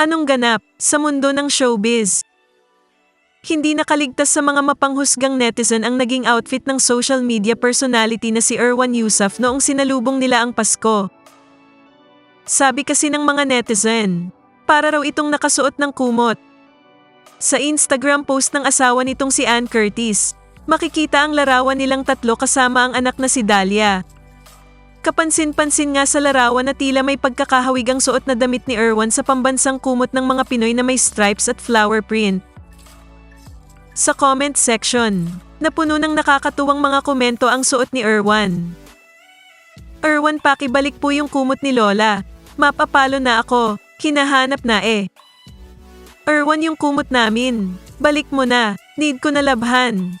Anong ganap sa mundo ng showbiz? Hindi nakaligtas sa mga mapanghusgang netizen ang naging outfit ng social media personality na si Erwan Yusuf noong sinalubong nila ang Pasko. Sabi kasi ng mga netizen, para raw itong nakasuot ng kumot. Sa Instagram post ng asawa nitong si Ann Curtis, makikita ang larawan nilang tatlo kasama ang anak na si Dahlia. Kapansin-pansin nga sa larawan na tila may pagkakahawig ang suot na damit ni Erwan sa pambansang kumot ng mga Pinoy na may stripes at flower print. Sa comment section, napuno ng nakakatuwang mga komento ang suot ni Erwan. Erwan pakibalik po yung kumot ni Lola. Mapapalo na ako, hinahanap na eh. Erwan yung kumot namin. Balik mo na, need ko na labhan.